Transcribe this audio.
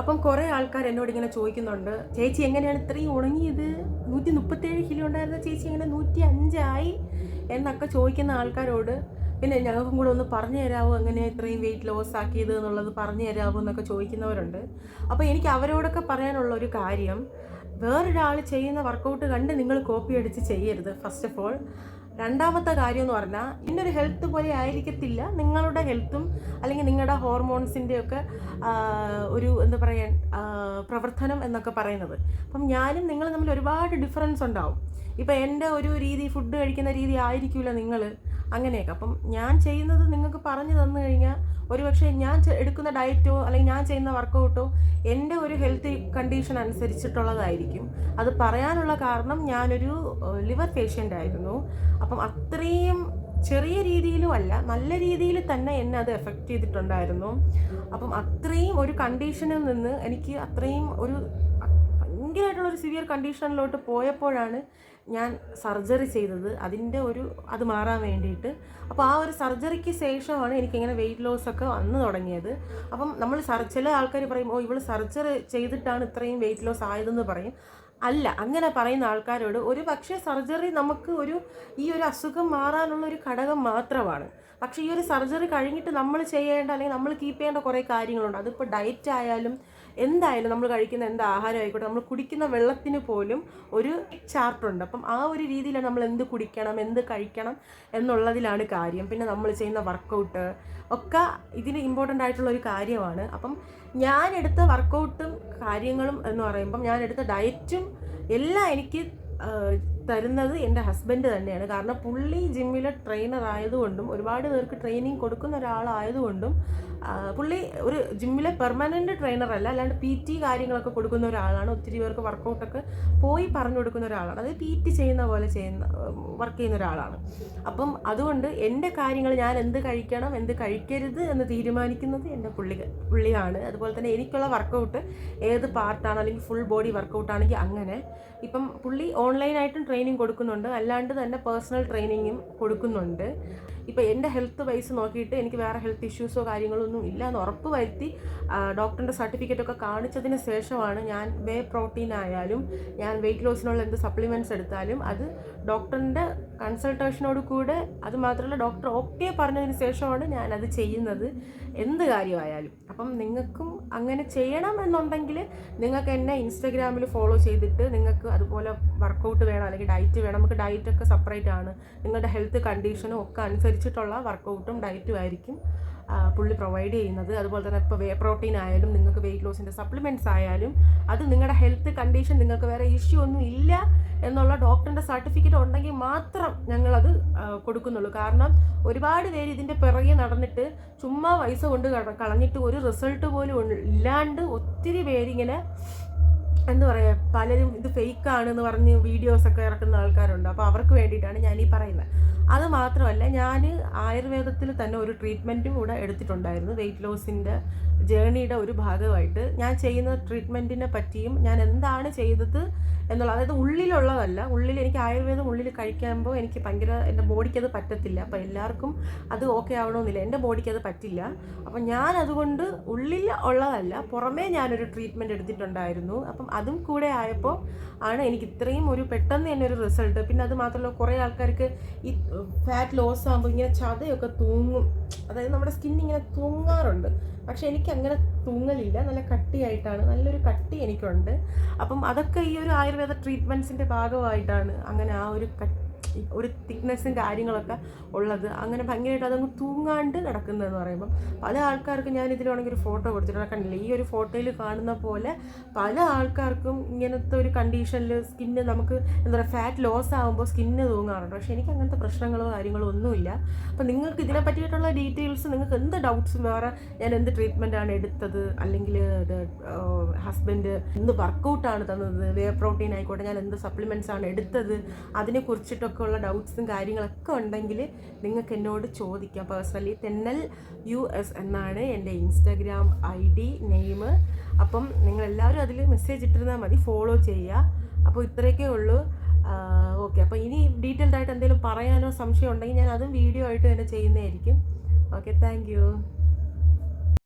അപ്പം കുറേ ആൾക്കാർ എന്നോട് ഇങ്ങനെ ചോദിക്കുന്നുണ്ട് ചേച്ചി എങ്ങനെയാണ് ഇത്രയും ഉണങ്ങിയത്? നൂറ്റി മുപ്പത്തേഴ് കിലോ ഉണ്ടായിരുന്ന ചേച്ചി? എങ്ങനെ നൂറ്റി അഞ്ചായി എന്നൊക്കെ ചോദിക്കുന്ന ആൾക്കാരോട് പിന്നെ ഞങ്ങൾക്കും കൂടെ ഒന്ന് പറഞ്ഞു തരാമോ എങ്ങനെ ഇത്രയും വെയിറ്റ് ലോസ് ആക്കിയത് എന്നുള്ളത് പറഞ്ഞു തരാമോ എന്നൊക്കെ ചോദിക്കുന്നവരുണ്ട്. അപ്പോൾ എനിക്ക് അവരോടൊക്കെ പറയാനുള്ള ഒരു കാര്യം വേറൊരാൾ ചെയ്യുന്ന വർക്കൗട്ട് കണ്ട് നിങ്ങൾ കോപ്പി അടിച്ച് ചെയ്യരുത് ഫസ്റ്റ് ഓഫ് ഓൾ രണ്ടാമത്തെ കാര്യം എന്ന് പറഞ്ഞാൽ ഇന്നൊരു ഹെൽത്ത് പോലെ ആയിരിക്കത്തില്ല. നിങ്ങളുടെ ഹെൽത്തും അല്ലെങ്കിൽ നിങ്ങളുടെ ഹോർമോൺസിന്റെയൊക്കെ ഒരു എന്താ പറയുക പ്രവർത്തനം എന്നൊക്കെ പറയുന്നത്. അപ്പം ഞാനും നിങ്ങൾ തമ്മിൽ ഒരുപാട് ഡിഫറൻസ് ഉണ്ടാവും. ഇപ്പം എന്റെ ഒരു രീതി ഫുഡ് കഴിക്കുന്ന രീതി ആയിരിക്കില്ല നിങ്ങൾ അങ്ങനെയൊക്കെ. അപ്പം ഞാൻ ചെയ്യുന്നത് നിങ്ങൾക്ക് പറഞ്ഞു തന്നു കഴിഞ്ഞാൽ ഒരുപക്ഷെ ഞാൻ എടുക്കുന്ന ഡയറ്റോ അല്ലെങ്കിൽ ഞാൻ ചെയ്യുന്ന വർക്കൗട്ടോ എന്റെ ഒരു ഹെൽത്ത് കണ്ടീഷൻ അനുസരിച്ചിട്ടുള്ളതായിരിക്കും. അത് പറയാനുള്ള കാരണം ഞാനൊരു ലിവർ പേഷ്യന്റ് ആയിരുന്നു. അപ്പം അത്രയും ചെറിയ രീതിയിലും അല്ല നല്ല രീതിയിൽ തന്നെ എന്നെ അത് എഫക്റ്റ് ചെയ്തിട്ടുണ്ടായിരുന്നു. അപ്പം അത്രയും ഒരു കണ്ടീഷനിൽ നിന്ന് എനിക്ക് അത്രയും ഒരു ഭയങ്കരമായിട്ടുള്ള ഒരു സിവിയർ കണ്ടീഷനിലോട്ട് പോയപ്പോഴാണ് ഞാൻ സർജറി ചെയ്തത്. അതിന്റെ ഒരു അത് മാറാൻ വേണ്ടിയിട്ട്. അപ്പോൾ ആ ഒരു സർജറിക്ക് ശേഷമാണ് എനിക്കിങ്ങനെ വെയിറ്റ് ലോസൊക്കെ വന്ന് വന്നു തുടങ്ങിയത്. അപ്പം നമ്മൾ സർ ചില ആൾക്കാർ പറയും ഓ ഇവൾ സർജറി ചെയ്തിട്ടാണ് ഇത്രയും വെയിറ്റ് ലോസ് ആയതെന്ന് പറയും. അല്ല അങ്ങനെ പറയുന്ന ആൾക്കാരോട് ഒരു പക്ഷേ സർജറി നമുക്ക് ഒരു ഈ ഒരു അസുഖം മാറാനുള്ള ഒരു ഘടകം മാത്രമാണ്. പക്ഷേ ഈ ഒരു സർജറി കഴിഞ്ഞിട്ട് നമ്മൾ ചെയ്യേണ്ട അല്ലെങ്കിൽ നമ്മൾ കീപ്പ് ചെയ്യേണ്ട കുറേ കാര്യങ്ങളുണ്ട്. അതിപ്പോൾ ഡയറ്റ് ആയാലും എന്തായാലും നമ്മൾ കഴിക്കുന്ന എന്ത് ആഹാരം ആയിക്കോട്ടെ നമ്മൾ കുടിക്കുന്ന വെള്ളത്തിന് പോലും ഒരു ചാർട്ടുണ്ട്. അപ്പം ആ ഒരു രീതിയിലാണ് നമ്മൾ എന്ത് കുടിക്കണം എന്ത് കഴിക്കണം എന്നുള്ളതിലാണ് കാര്യം. പിന്നെ നമ്മൾ ചെയ്യുന്ന വർക്കൗട്ട് ഒക്കെ ഇതിന് ഇമ്പോർട്ടന്റ് ആയിട്ടുള്ള ഒരു കാര്യമാണ്. അപ്പം ഞാൻ എടുത്ത വർക്കൗട്ടും കാര്യങ്ങളും എന്ന് പറയുമ്പം ഞാൻ എടുത്ത ഡയറ്റും എല്ലാം എനിക്ക് തരുന്നത് എന്റെ ഹസ്ബൻഡ് തന്നെയാണ്. കാരണം പുള്ളി ജിമ്മിലെ ട്രെയിനർ ആയതുകൊണ്ടും ഒരുപാട് പേർക്ക് ട്രെയിനിങ് കൊടുക്കുന്ന ഒരാളായതുകൊണ്ടും പുള്ളി ഒരു ജിമ്മിലെ പെർമനന്റ് ട്രെയിനർ അല്ല അല്ലാണ്ട് പി ടി കാര്യങ്ങളൊക്കെ കൊടുക്കുന്ന ഒരാളാണ് ഒത്തിരി പേർക്ക് വർക്കൗട്ടൊക്കെ പോയി പറഞ്ഞു കൊടുക്കുന്ന ഒരാളാണ്. അതായത് പി ടി ചെയ്യുന്ന പോലെ ചെയ്യുന്ന വർക്ക് ചെയ്യുന്ന ഒരാളാണ്. അപ്പം അതുകൊണ്ട് എന്റെ കാര്യങ്ങൾ ഞാൻ എന്ത് കഴിക്കണം എന്ത് കഴിക്കരുത് എന്ന് തീരുമാനിക്കുന്നത് എന്റെ പുള്ളി പുള്ളിയാണ്. അതുപോലെ തന്നെ എനിക്കുള്ള വർക്കൗട്ട് ഏത് പാർട്ടാണ് അല്ലെങ്കിൽ ഫുൾ ബോഡി വർക്കൗട്ടാണെങ്കിൽ അങ്ങനെ. ഇപ്പം പുള്ളി ഓൺലൈനായിട്ടും ട്രെയിനിങ് കൊടുക്കുന്നുണ്ട് അല്ലാണ്ട് തന്നെ പേഴ്സണൽ ട്രെയിനിങ്ങും കൊടുക്കുന്നുണ്ട്. ഇപ്പം എന്റെ ഹെൽത്ത് വൈസ് നോക്കിയിട്ട് എനിക്ക് വേറെ ഹെൽത്ത് ഇഷ്യൂസോ കാര്യങ്ങളോ ഒന്നും ഇല്ല എന്ന് ഉറപ്പ് വരുത്തി ഡോക്ടറിന്റെ സർട്ടിഫിക്കറ്റൊക്കെ കാണിച്ചതിന് ശേഷമാണ് ഞാൻ വേ പ്രോട്ടീൻ ആയാലും ഞാൻ വെയിറ്റ് ലോസിനുള്ള എന്ത് സപ്ലിമെന്റ്സ് എടുത്താലും അത് ഡോക്ടറിന്റെ കൺസൾട്ടേഷനോട് കൂടെ അത് മാത്രമല്ല ഡോക്ടർ ഓക്കെ പറഞ്ഞതിന് ശേഷമാണ് ഞാൻ അത് ചെയ്യുന്നത് എന്ത് കാര്യമായാലും. അപ്പം നിങ്ങൾക്കും അങ്ങനെ ചെയ്യണം എന്നുണ്ടെങ്കിൽ നിങ്ങൾക്ക് എന്നെ ഇൻസ്റ്റഗ്രാമിൽ ഫോളോ ചെയ്തിട്ട് നിങ്ങൾക്ക് അതുപോലെ വർക്കൗട്ട് വേണം അല്ലെങ്കിൽ ഡയറ്റ് വേണം. നമുക്ക് ഡയറ്റൊക്കെ സെപ്പറേറ്റ് ആണ്. നിങ്ങളുടെ ഹെൽത്ത് കണ്ടീഷനും ഒക്കെ അനുസരിച്ചിട്ടുള്ള വർക്കൗട്ടും ഡയറ്റും ആയിരിക്കും പുള്ളി പ്രൊവൈഡ് ചെയ്യുന്നത്. അതുപോലെ തന്നെ ഇപ്പോൾ വേ പ്രോട്ടീൻ ആയാലും നിങ്ങൾക്ക് വെയിറ്റ് ലോസിന്റെ സപ്ലിമെന്റ്സ് ആയാലും അത് നിങ്ങളുടെ ഹെൽത്ത് കണ്ടീഷൻ നിങ്ങൾക്ക് വേറെ ഇഷ്യൂ ഒന്നും ഇല്ല എന്നുള്ള ഡോക്ടറിന്റെ സർട്ടിഫിക്കറ്റ് ഉണ്ടെങ്കിൽ മാത്രം ഞങ്ങളത് കൊടുക്കുന്നുള്ളൂ. കാരണം ഒരുപാട് പേര് ഇതിന്റെ പിറകെ നടന്നിട്ട് ചുമ്മാ പൈസ കൊണ്ട് കളഞ്ഞിട്ട് ഒരു റിസൾട്ട് പോലും ഇല്ലാണ്ട് ഒത്തിരി പേരിങ്ങനെ എന്താ പറയുക പലരും ഇത് ഫേക്ക് ആണെന്ന് പറഞ്ഞ് വീഡിയോസൊക്കെ ഇറക്കുന്ന ആൾക്കാരുണ്ട്. അപ്പോൾ അവർക്ക് വേണ്ടിയിട്ടാണ് ഞാൻ ഈ പറയുന്നത് അത് മാത്രമല്ല ഞാൻ ആയുർവേദത്തിൽ തന്നെ ഒരു ട്രീറ്റ്മെന്റും കൂടെ എടുത്തിട്ടുണ്ടായിരുന്നു. വെയിറ്റ് ലോസിന്റെ ജേണിയുടെ ഒരു ഭാഗമായിട്ട്. ഞാൻ ചെയ്യുന്ന ട്രീറ്റ്മെന്റിനെ പറ്റിയും ഞാൻ എന്താണ് ചെയ്തത് എന്നുള്ള അതായത് ഉള്ളിലുള്ളതല്ല ഉള്ളിൽ എനിക്ക് ആയുർവേദം ഉള്ളിൽ കഴിക്കുമ്പോൾ എനിക്ക് ഭയങ്കര എന്റെ ബോഡിക്ക് അത് പറ്റത്തില്ല. അപ്പോൾ എല്ലാവർക്കും അത് ഓക്കെ ആവണമെന്നില്ല. എന്റെ ബോഡിക്ക് അത് പറ്റില്ല. അപ്പം ഞാൻ അതുകൊണ്ട് ഉള്ളിൽ ഉള്ളതല്ല പുറമേ ഞാനൊരു ട്രീറ്റ്മെന്റ് എടുത്തിട്ടുണ്ടായിരുന്നു. അപ്പം അതും കൂടെ ആയപ്പോൾ ആണ് എനിക്ക് ഇത്രയും ഒരു പെട്ടെന്ന് തന്നെ ഒരു റിസൾട്ട് പിന്നെ അത് മാത്രമല്ല കുറേ ആൾക്കാർക്ക് ഈ ഫാറ്റ് ലോസ് ആകുമ്പോൾ ഇങ്ങനെ ചതയൊക്കെ തൂങ്ങും. അതായത് നമ്മുടെ സ്കിൻ ഇങ്ങനെ തൂങ്ങാറുണ്ട്. പക്ഷെ എനിക്ക് അങ്ങനെ തൂങ്ങലില്ല. നല്ല കട്ടിയായിട്ടാണ്. നല്ലൊരു കട്ടി എനിക്കുണ്ട്. അപ്പം അതൊക്കെ ഈ ഒരു ആയുർവേദ ട്രീറ്റ്മെന്റ്സിന്റെ ഭാഗമായിട്ടാണ് അങ്ങനെ ആ ഒരു കട്ടി ഒരു തിക്നെസ്സും കാര്യങ്ങളൊക്കെ ഉള്ളത്. അങ്ങനെ ഭംഗിയായിട്ട് അതങ്ങ് തൂങ്ങാണ്ട് നടക്കുന്നതെന്ന് പറയുമ്പം പല ആൾക്കാർക്കും ഞാൻ ഇതിലാണെങ്കിൽ ഒരു ഫോട്ടോ കൊടുത്തിട്ടുണ്ട്. കണ്ടില്ല? ഈ ഒരു ഫോട്ടോയിൽ കാണുന്ന പോലെ പല ആൾക്കാർക്കും ഇങ്ങനത്തെ ഒരു കണ്ടീഷനിൽ സ്കിന്ന് നമുക്ക് എന്താ പറയുക ഫാറ്റ് ലോസ് ആകുമ്പോൾ സ്കിന്ന് തൂങ്ങാറുണ്ട്. പക്ഷേ എനിക്ക് അങ്ങനത്തെ പ്രശ്നങ്ങളോ കാര്യങ്ങളോ ഒന്നുമില്ല. അപ്പം നിങ്ങൾക്ക് ഇതിനെ പറ്റിയിട്ടുള്ള ഡീറ്റെയിൽസ് നിങ്ങൾക്ക് എന്ത് ഡൗട്ട്സും വേറെ ഞാൻ എന്ത് ട്രീറ്റ്മെന്റാണ് എടുത്തത്? അല്ലെങ്കിൽ ഹസ്ബൻഡ് എന്ത് വർക്കൗട്ടാണ് തന്നത്. വേ പ്രോട്ടീൻ ആയിക്കോട്ടെ ഞാൻ എന്ത് സപ്ലിമെന്റ്സ് ആണ് എടുത്തത് അതിനെ കുറിച്ചിട്ടൊക്കെ ഉള്ള ഡൗട്ട്സും കാര്യങ്ങളൊക്കെ ഉണ്ടെങ്കിൽ നിങ്ങൾക്ക് എന്നോട് ചോദിക്കാം. പേഴ്സണലി തെന്നൽ യു എസ് എന്നാണ് എന്റെ ഇൻസ്റ്റാഗ്രാം ഐ ഡി നെയിം അപ്പം നിങ്ങളെല്ലാവരും അതിൽ മെസ്സേജ് ഇട്ടിരുന്നാൽ മതി ഫോളോ ചെയ്യുക. അപ്പോൾ ഇത്രയൊക്കെ ഉള്ളൂ. ഓക്കെ അപ്പോൾ ഇനി ഡീറ്റെയിൽഡ് ആയിട്ട് എന്തെങ്കിലും പറയാനോ സംശയം ഉണ്ടെങ്കിൽ ഞാൻ അതും വീഡിയോ ആയിട്ട് തന്നെ ചെയ്യുന്നതായിരിക്കും. Okay thank